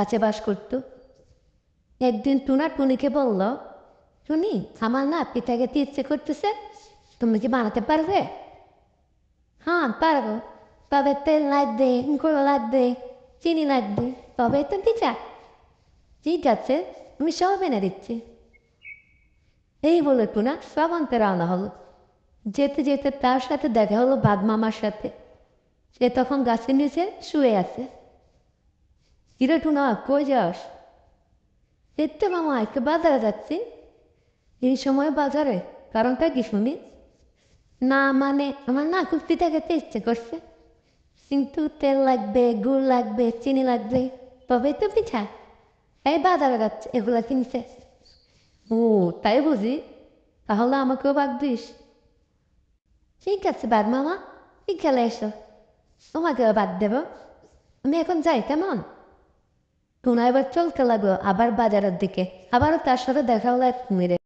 কাছে বাস করতো। একদিন টুনা টুনিকে বলল, টুনি আমার না, পিঠা খেতে ইচ্ছে করতেছে, তুমি কি বানাতে পারবে? হ্যাঁ পারব। তবে তেল লাগবে, গুঁড়ো লাগবে, চিনি লাগবে, তবে তো পিঠা। ঠিক আছে, আমি সব এনে দিচ্ছি। এই বলে টুনা সব আনতে রওনা হলো। যেতে যেতে তার সাথে দেখা হলো বাদ মামার সাথে। সে তখন গাছের নিচে শুয়ে আছে। কই যাস দেখতে মামা একটু বাজারে যাচ্ছি এই সময় বাজারে কারণটা কি শুনি না মানে আমার না পিঠা খেতে ইচ্ছে করছে কিন্তু তেল লাগবে গুড় লাগবে চিনি লাগবে তবেই তো পিঠা এই বাজারে যাচ্ছে এগুলা কিনতে ও তাই বুঝি তাহলে আমাকেও বাদ দিস ঠিক আছে বাদ মামা বিকেলে এসো তোমাকেও বাদ দেব আমি এখন যাই কেমন টুনা এবার চলতে লাগল আবার বাজারের দিকে। আবারও তার সাথে দেখা হলো এক কুমিরে